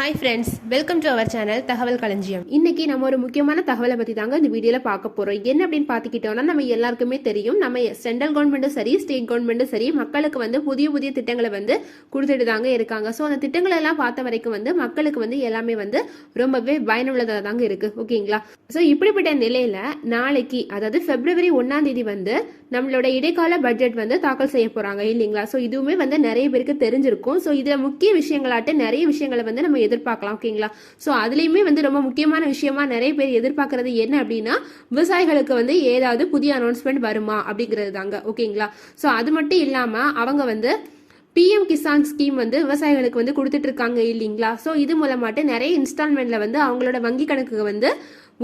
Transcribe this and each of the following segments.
Hi friends welcome to our channel Thagaval Kalanjiyam இன்னைக்கு நம்ம ஒரு முக்கியமான தகவலை பற்றி தாங்க இந்த வீடியோவில் பார்க்க போகிறோம் என்ன அப்படின்னு பார்த்துக்கிட்டோம்னா நம்ம எல்லாருக்குமே தெரியும். நம்ம சென்ட்ரல் கவர்மெண்ட்டும் சரி ஸ்டேட் கவர்மெண்ட்டும் சரி மக்களுக்கு வந்து புதிய புதிய திட்டங்களை வந்து கொடுத்துட்டு தாங்க இருக்காங்க. ஸோ அந்த திட்டங்களை எல்லாம் பார்த்த வரைக்கும் வந்து மக்களுக்கு வந்து எல்லாமே வந்து ரொம்பவே பயனுள்ளதாக தாங்க இருக்கு. ஓகேங்களா? ஸோ இப்படிப்பட்ட நிலையில் நாளைக்கு அதாவது பிப்ரவரி ஒன்றாம் தேதி வந்து நம்மளோட இடைக்கால பட்ஜெட் வந்து தாக்கல் செய்ய போகிறாங்க இல்லைங்களா? ஸோ இதுவுமே வந்து நிறைய பேருக்கு தெரிஞ்சிருக்கும். ஸோ இதில் முக்கிய விஷயங்களாட்டு நிறைய விஷயங்களை வந்து நம்ம எதிர்பார்க்கலாம் ஓகேங்களா ஸோ அதுலேயுமே வந்து ரொம்ப முக்கியமான விஷயமா நிறைய பேர் எதிர்பார்க்கறது என்ன அப்படின்னா விவசாயிகளுக்கு வந்து ஏதாவது புதிய அனௌன்ஸ்மெண்ட் வருமா அப்படிங்கிறது தாங்க ஓகேங்களா ஸோ அது மட்டும் இல்லாம அவங்க வந்து பிஎம் கிசான் ஸ்கீம் வந்து விவசாயிகளுக்கு வந்து கொடுத்துட்டு இருக்காங்க இல்லைங்களா? ஸோ இது மூலமாட்டு நிறைய இன்ஸ்டால்மெண்ட்ல வந்து அவங்களோட வங்கி கணக்குக்கு வந்து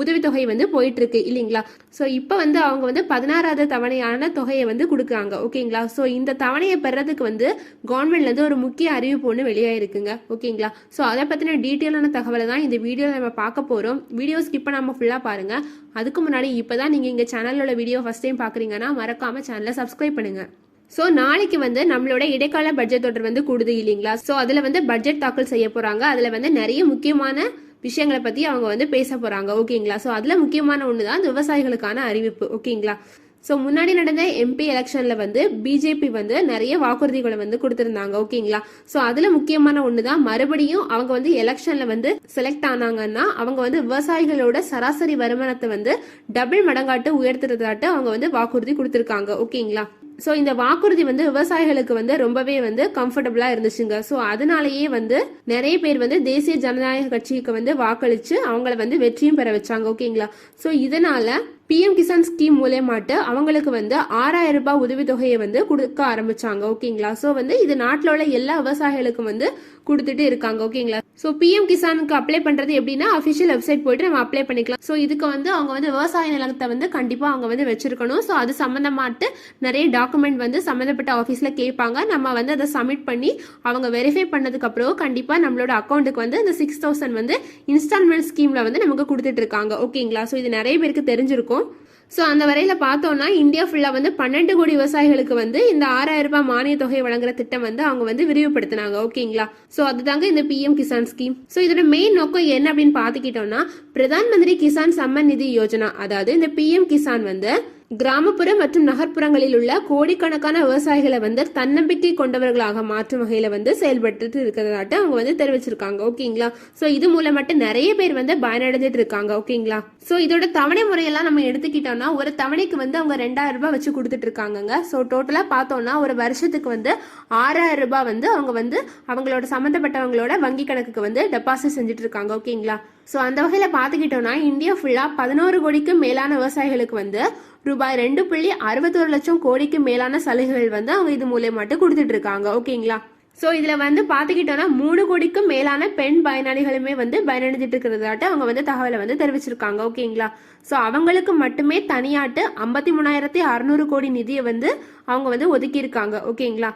உதவித்தொகை வந்து போயிட்டுருக்கு இல்லைங்களா? ஸோ இப்போ வந்து அவங்க வந்து பதினாறாவது தவணையான தொகையை வந்து கொடுக்குறாங்க ஓகேங்களா? ஸோ இந்த தவணையை பெறதுக்கு வந்து கவர்மெண்ட்லேருந்து ஒரு முக்கிய அறிவிப்பு ஒன்று வெளியாயிருக்குங்க ஓகேங்களா? ஸோ அதை பற்றின டீட்டெயிலான தகவலை தான் இந்த வீடியோவில் நம்ம பார்க்க போகிறோம் வீடியோ ஸ்கிப் பண்ணாமல் ஃபுல்லாக பாருங்கள் அதுக்கு முன்னாடி இப்போ தான் நீங்கள் இங்கே சேனலோட வீடியோ ஃபஸ்ட் டைம் பார்க்குறீங்கன்னா மறக்காமல் சேனலை சப்ஸ்கிரைப் பண்ணுங்கள் ஸோ நாளைக்கு வந்து நம்மளோட இடைக்கால பட்ஜெட் தொடர் வந்து கூடுது இல்லைங்களா? ஸோ அதில் வந்து பட்ஜெட் தாக்கல் செய்ய போகிறாங்க அதில் வந்து நிறைய முக்கியமான விஷயங்களை பற்றி அவங்க வந்து பேச போகிறாங்க ஓகேங்களா ஸோ அதில் முக்கியமான ஒன்று தான் விவசாயிகளுக்கான அறிவிப்பு. ஓகேங்களா ஸோ முன்னாடி நடந்த எம்பி எலெக்ஷனில் வந்து பிஜேபி வந்து நிறைய வாக்குறுதிகளை வந்து கொடுத்துருந்தாங்க. ஓகேங்களா ஸோ அதில் முக்கியமான ஒன்று தான் மறுபடியும் அவங்க வந்து எலெக்ஷனில் வந்து செலக்ட் ஆனாங்கன்னா அவங்க வந்து விவசாயிகளோட சராசரி வருமானத்தை வந்து டபுள் மடங்காட்டு உயர்த்துறதாட்டு அவங்க வந்து வாக்குறுதி கொடுத்துருக்காங்க. ஓகேங்களா ஸோ இந்த வாக்குறுதி வந்து விவசாயிகளுக்கு வந்து ரொம்பவே வந்து கம்ஃபர்டபுளாக இருந்துச்சுங்க. ஸோ அதனாலேயே வந்து நிறைய பேர் வந்து தேசிய ஜனநாயக கட்சிக்கு வந்து வாக்களித்து அவங்கள வந்து வெற்றியும் பெற வச்சாங்க. ஓகேங்களா ஸோ இதனால பிஎம் கிசான் ஸ்கீம் மூலயமாட்டு அவங்களுக்கு வந்து ஆறாயிரம் ரூபாய் உதவித்தொகையை வந்து கொடுக்க ஆரம்பிச்சாங்க. ஓகேங்களா ஸோ வந்து இது நாட்டில் உள்ள எல்லா விவசாயிகளுக்கும் வந்து கொடுத்துட்டு இருக்காங்க. ஓகேங்களா ஸோ பிஎம் கிசானுக்கு அப்ளை பண்றது எப்படின்னா அஃபிஷியல் வெப்சைட் போயிட்டு நம்ம அப்ளை பண்ணிக்கலாம். ஸோ இதுக்கு வந்து அவங்க வந்து விவசாய நிலத்தை வந்து கண்டிப்பாக அவங்க வந்து வச்சிருக்கணும். ஸோ அது சம்மந்தமாட்டு நிறைய டாக்குமெண்ட் வந்து சம்மந்தப்பட்ட ஆஃபீஸில் கேட்பாங்க நம்ம வந்து அதை சப்மிட் பண்ணி அவங்க வெரிஃபை பண்ணதுக்கப்புறம் கண்டிப்பாக நம்மளோட அக்கௌண்ட்டுக்கு வந்து அந்த சிக்ஸ் தௌசண்ட் வந்து இன்ஸ்டால்மெண்ட் ஸ்கீமில் வந்து நமக்கு கொடுத்துட்டு இருக்காங்க. ஓகேங்களா? ஸோ இது நிறைய பேருக்கு தெரிஞ்சிருக்கும். ஸோ அந்த வரையில் பார்த்தோம்னா இந்தியா ஃபுல்லாக வந்து பன்னெண்டு கோடி விவசாயிகளுக்கு வந்து இந்த ஆறாயிரம் ரூபாய் மானிய தொகை வழங்குற திட்டம் வந்து அவங்க வந்து விரிவுபடுத்தினாங்க. ஓகேங்களா? ஸோ அதுதாங்க இந்த பிஎம் கிசான் ஸ்கீம் ஸோ இதோட மெயின் நோக்கம் என்ன அப்படின்னு பார்த்துக்கிட்டோம்னா பிரதான் மந்திரி கிசான் சம்மன் நிதி யோஜனா அதாவது இந்த பிஎம் கிசான் வந்து கிராமப்புற மற்றும் நகர்ப்புறங்களில் உள்ள கோடிக்கணக்கான விவசாயிகளை வந்து தன்னம்பிக்கை கொண்டவர்களாக மாற்றும் வகையில் வந்து செயல்பட்டு இருக்கிறதாட்டு அவங்க வந்து தெரிவிச்சிருக்காங்க. ஓகேங்களா? ஸோ இது மூலம் மட்டும் நிறைய பேர் வந்து பயனடைஞ்சிட்டு இருக்காங்க. ஓகேங்களா? ஸோ இதோட தவணை முறையெல்லாம் நம்ம எடுத்துக்கிட்டோம்னா ஒரு தவணைக்கு வந்து அவங்க ரெண்டாயிரம் ரூபாய் வச்சு கொடுத்துட்டு இருக்காங்கங்க. ஸோ டோட்டலாக பார்த்தோம்னா ஒரு வருஷத்துக்கு வந்து ஆறாயிரம் ரூபாய் வந்து அவங்க வந்து அவங்களோட சம்மந்தப்பட்டவங்களோட வங்கி கணக்குக்கு வந்து டெபாசிட் செஞ்சுட்டு இருக்காங்க. ஓகேங்களா? ஸோ அந்த வகையில் பார்த்துக்கிட்டோன்னா இந்தியா ஃபுல்லாக பதினோரு கோடிக்கும் மேலான விவசாயிகளுக்கு வந்து ரூபாய் ரெண்டு புள்ளி அறுபத்தொரு லட்சம் கோடிக்கு மேலான சலுகைகள் வந்து அவங்க இது மூலியமாட்டு கொடுத்துட்டு இருக்காங்க. ஓகேங்களா ஸோ இதில் வந்து பார்த்துக்கிட்டோன்னா மூணு கோடிக்கும் மேலான பெண் பயனாளிகளுமே வந்து பயனடைஞ்சிட்டு இருக்கிறதாட்டு அவங்க வந்து தகவலை வந்து தெரிவிச்சிருக்காங்க. ஓகேங்களா ஸோ அவங்களுக்கு மட்டுமே தனியாட்டு ஐம்பத்தி மூணாயிரத்தி அறநூறு கோடி நிதியை வந்து அவங்க வந்து ஒதுக்கியிருக்காங்க. ஓகேங்களா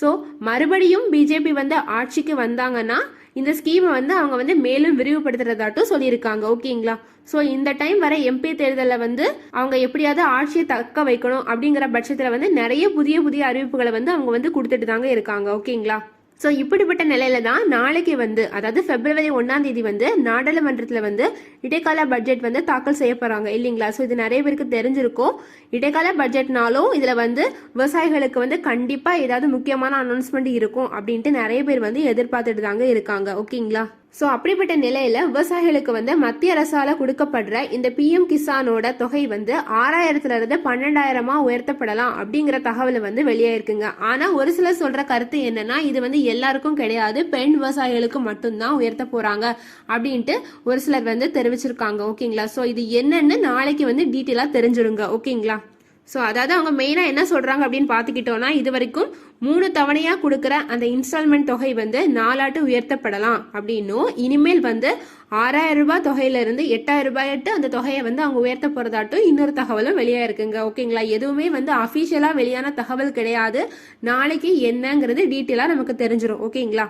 ஸோ மறுபடியும் பிஜேபி வந்து ஆட்சிக்கு வந்தாங்கன்னா இந்த ஸ்கீமை வந்து அவங்க வந்து மேலும் விரிவுபடுத்துறதாட்டும் சொல்லியிருக்காங்க. ஓகேங்களா ஸோ இந்த டைம் வர எம்பி தேர்தலில் வந்து அவங்க எப்படியாவது ஆட்சியை தக்க வைக்கணும் அப்படிங்கிற பட்சத்தில் வந்து நிறைய புதிய புதிய அறிவிப்புகளை வந்து அவங்க வந்து கொடுத்துட்டு தாங்க இருக்காங்க. ஓகேங்களா ஸோ இப்படிப்பட்ட நிலையில தான் நாளைக்கு வந்து அதாவது பிப்ரவரி ஒன்றாம் தேதி வந்து நாடாளுமன்றத்தில் வந்து இடைக்கால பட்ஜெட் வந்து தாக்கல் செய்ய போகிறாங்க இல்லைங்களா? ஸோ இது நிறைய பேருக்கு தெரிஞ்சிருக்கும். இடைக்கால பட்ஜெட்னாலும் இதில் வந்து விவசாயிகளுக்கு வந்து கண்டிப்பாக ஏதாவது முக்கியமான அனௌன்ஸ்மெண்ட் இருக்கும் அப்படின்ட்டு நிறைய பேர் வந்து எதிர்பார்த்துட்டு தாங்க இருக்காங்க. ஓகேங்களா ஸோ அப்படிப்பட்ட நிலையில விவசாயிகளுக்கு வந்து மத்திய அரசால கொடுக்கப்படுற இந்த பிஎம் கிசானோட தொகை வந்து ஆறாயிரத்துல இருந்து பன்னெண்டாயிரமா உயர்த்தப்படலாம் அப்படிங்கிற தகவல் வந்து வெளியாயிருக்குங்க. ஆனா ஒரு சிலர் சொல்ற கருத்து என்னன்னா இது வந்து எல்லாருக்கும் கிடையாது பெண் விவசாயிகளுக்கு மட்டும்தான் உயர்த்த போறாங்க அப்படின்ட்டு ஒரு சிலர் வந்து தெரிவிச்சிருக்காங்க. ஓகேங்களா? ஸோ இது என்னன்னு நாளைக்கு வந்து டீட்டெயிலா தெரிஞ்சிருங்க. ஓகேங்களா? ஸோ அதாவது அவங்க மெயினாக என்ன சொல்கிறாங்க அப்படின்னு பார்த்துக்கிட்டோன்னா இது வரைக்கும் மூணு தவணையாக கொடுக்குற அந்த இன்ஸ்டால்மெண்ட் தொகை வந்து நாலாட்டு உயர்த்தப்படலாம் அப்படின்னும். இனிமேல் வந்து ஆறாயிரம் ரூபாய் தொகையிலிருந்து எட்டாயிரம் ரூபாயிட்டு அந்த தொகையை வந்து அவங்க உயர்த்த போகிறதாட்டும் இன்னொரு தகவலும் வெளியாக இருக்குங்க. ஓகேங்களா எதுவுமே வந்து அஃபிஷியலாக வெளியான தகவல் கிடையாது. நாளைக்கு என்னங்கிறது டீட்டெயிலாக நமக்கு தெரிஞ்சிடும் ஓகேங்களா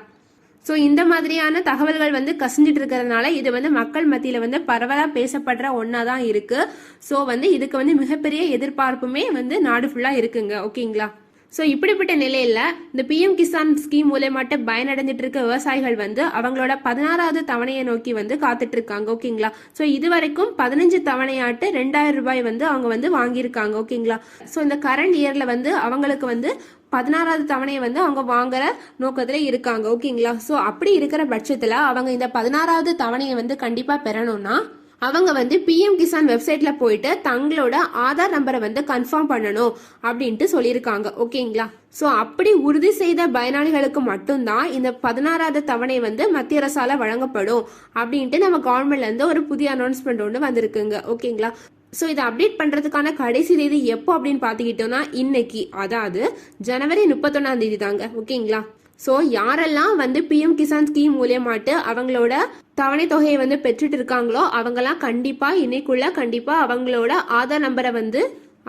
ஸோ இந்த மாதிரியான தகவல்கள் வந்து கசிஞ்சிட்டு இருக்கிறதுனால இது வந்து மக்கள் மத்தியில் வந்து பரவலாக பேசப்படுற ஒன்றா தான் இருக்குது ஸோ வந்து இதுக்கு வந்து மிகப்பெரிய எதிர்பார்ப்புமே வந்து நாடு ஃபுல்லாக இருக்குங்க. ஓகேங்களா ஸோ இப்படிப்பட்ட நிலையில் இந்த பிஎம் கிசான் ஸ்கீம் மூலயமாட்ட பயனடைஞ்சிட்டு இருக்க விவசாயிகள் வந்து அவங்களோட பதினாறாவது தவணையை நோக்கி வந்து காத்துட்டு இருக்காங்க ஓகேங்களா? ஸோ இது வரைக்கும் பதினஞ்சு தவணையாட்டு ரெண்டாயிரம் ரூபாய் வந்து அவங்க வந்து வாங்கியிருக்காங்க ஓகேங்களா? ஸோ இந்த கரண்ட் இயரில் வந்து அவங்களுக்கு வந்து பதினாறாவது தவணையை வந்து அவங்க வாங்குற நோக்கத்துல இருக்காங்க ஓகேங்களா? ஸோ அப்படி இருக்கிற பட்சத்தில் அவங்க இந்த பதினாறாவது தவணையை வந்து கண்டிப்பாக பெறணும்னா அவங்க வந்து பிஎம் கிசான் வெப்சைட்ல போயிட்டு தங்களோட ஆதார் நம்பரை வந்து கன்ஃபார்ம் பண்ணணும் அப்படின்ட்டு சொல்லியிருக்காங்க. ஓகேங்களா? ஸோ அப்படி உறுதி செய்த பயனாளிகளுக்கு மட்டும்தான் இந்த பதினாறாவது தவணை வந்து மத்திய அரசால வழங்கப்படும் அப்படின்ட்டு நம்ம கவர்மெண்ட்ல இருந்து ஒரு புதிய அனௌன்ஸ்மெண்ட் ஒன்று வந்திருக்குங்க. ஓகேங்களா? ஸோ இதை அப்டேட் பண்ணுறதுக்கான கடைசி தேதி எப்போ அப்படின்னு பார்த்துக்கிட்டோம்னா இன்னைக்கு அதாவது ஜனவரி முப்பத்தொன்னாம் தேதி தாங்க. ஓகேங்களா? ஸோ யாரெல்லாம் வந்து பிஎம் கிசான் ஸ்கீம் மூலியமாட்டு அவங்களோட தவணை தொகையை வந்து பெற்றுட்டு இருக்காங்களோ அவங்கெல்லாம் கண்டிப்பாக இன்னைக்குள்ள கண்டிப்பாக அவங்களோட ஆதார் நம்பரை வந்து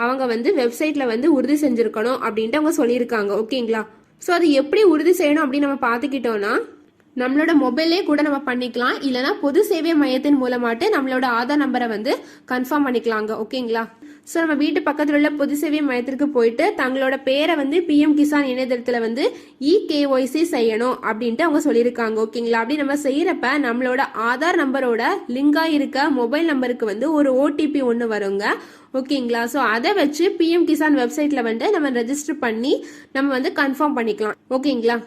அவங்க வந்து வெப்சைட்ல வந்து உறுதி செஞ்சுருக்கணும் அப்படின்ட்டு அவங்க சொல்லியிருக்காங்க. ஓகேங்களா? ஸோ அது எப்படி உறுதி செய்யணும் அப்படின்னு நம்ம பார்த்துக்கிட்டோம்னா நம்மளோட மொபைல்லே கூட நம்ம பண்ணிக்கலாம். இல்லைனா பொது சேவை மையத்தின் மூலமாட்டு நம்மளோட ஆதார் நம்பரை வந்து கன்ஃபார்ம் பண்ணிக்கலாங்க. ஓகேங்களா? ஸோ நம்ம வீட்டு பக்கத்தில் உள்ள பொது சேவை மையத்திற்கு போயிட்டு தங்களோட பேரை வந்து பிஎம் கிசான் இணையதளத்தில் வந்து இ கேஒய்சி செய்யணும் அப்படின்ட்டு அவங்க சொல்லியிருக்காங்க ஓகேங்களா? அப்படி நம்ம செய்கிறப்ப நம்மளோட ஆதார் நம்பரோட லிங்காக இருக்க மொபைல் நம்பருக்கு வந்து ஒரு ஓடிபி ஒன்று வருங்க ஓகேங்களா? ஸோ அதை வச்சு பிஎம் கிசான் வெப்சைட்டில் வந்து நம்ம ரெஜிஸ்டர் பண்ணி நம்ம வந்து கன்ஃபார்ம் பண்ணிக்கலாம் ஓகேங்களா?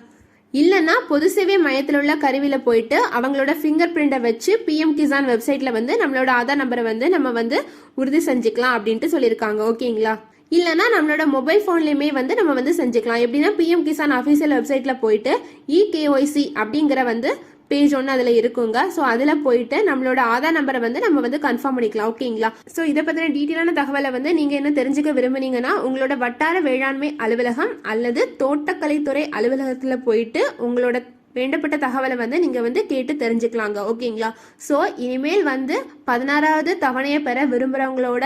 இல்லைன்னா பொது சேவை மையத்தில் உள்ள கருவியில் போயிட்டு அவங்களோட ஃபிங்கர் பிரிண்டை வச்சு பிஎம் கிசான் வெப்சைட்ல வந்து நம்மளோட ஆதார் நம்பரை வந்து நம்ம வந்து உறுதி செஞ்சுக்கலாம் அப்படின்ட்டு சொல்லியிருக்காங்க. ஓகேங்களா இல்லைனா நம்மளோட மொபைல் ஃபோன்லேயுமே வந்து நம்ம வந்து செஞ்சுக்கலாம். எப்படின்னா பிஎம் கிசான் அஃபீஷியல் வெப்சைட்ல போயிட்டு இகேஒய்சி அப்படிங்கிற வந்து பேஜ் ஒன்று அதில் இருக்குங்க. ஸோ அதில் போயிட்டு நம்மளோட ஆதார் நம்பரை வந்து நம்ம வந்து கன்ஃபார்ம் பண்ணிக்கலாம். ஓகேங்களா ஸோ இதை பற்றின டீட்டெயிலான தகவலை வந்து நீங்கள் என்ன தெரிஞ்சுக்க விரும்புனீங்கன்னா உங்களோட வட்டார வேளாண்மை அலுவலகம் அல்லது தோட்டக்கலைத்துறை அலுவலகத்தில் போயிட்டு உங்களோட வேண்டப்பட்ட தகவலை வந்து நீங்கள் வந்து கேட்டு தெரிஞ்சுக்கலாங்க. ஓகேங்களா ஸோ இனிமேல் வந்து பதினாறாவது தவணையை பெற விரும்புகிறவங்களோட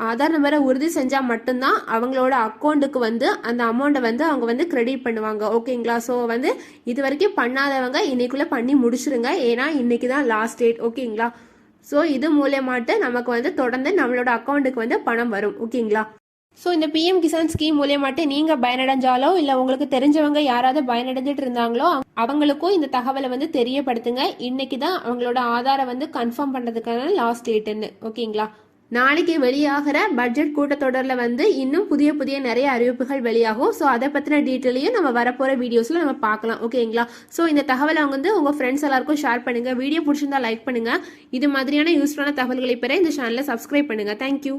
ஆதார் நம்பரை உறுதி செஞ்சால் மட்டும்தான் அவங்களோட அக்கௌண்ட்டுக்கு வந்து அந்த அமௌண்ட்டை வந்து அவங்க வந்து கிரெடிட் பண்ணுவாங்க. ஓகேங்களா ஸோ வந்து இது வரைக்கும் பண்ணாதவங்க இன்னைக்குள்ளே பண்ணி முடிச்சிருங்க. ஏன்னா இன்னைக்கு தான் லாஸ்ட் டேட் ஓகேங்களா ஸோ இது மூலியமாட்டு நமக்கு வந்து தொடர்ந்து நம்மளோட அக்கௌண்ட்டுக்கு வந்து பணம் வரும். ஓகேங்களா ஸோ இந்த பிஎம் கிசான் ஸ்கீம் மூலியமாட்டு நீங்கள் பயனடைஞ்சாலோ இல்லை உங்களுக்கு தெரிஞ்சவங்க யாராவது பயனடைஞ்சிட்டு இருந்தாங்களோ அவங்களுக்கும் இந்த தகவலை வந்து தெரியப்படுத்துங்க. இன்னைக்கு தான் அவங்களோட ஆதாரை வந்து கன்ஃபார்ம் பண்ணுறதுக்கான லாஸ்ட் டேட்டுன்னு ஓகேங்களா நாளைக்கு வெளியாகிற பட்ஜெட் கூட்டத்தொடரில் வந்து இன்னும் புதிய புதிய நிறைய அறிவிப்புகள் வெளியாகும். ஸோ அதை பற்றின டீட்டெயிலையும் நம்ம வரப்போகிற வீடியோஸில் நம்ம பார்க்கலாம். ஓகேங்களா ஸோ இந்த தகவலை வந்து உங்கள் ஃப்ரெண்ட்ஸ் எல்லாருக்கும் ஷேர் பண்ணுங்கள் வீடியோ பிடிச்சிருந்தா லைக் பண்ணுங்கள் இது மாதிரியான யூஸ்ஃபுல்லான தகவல்களை பெற இந்த சேனலை சப்ஸ்கிரைப் பண்ணுங்கள் தேங்க்யூ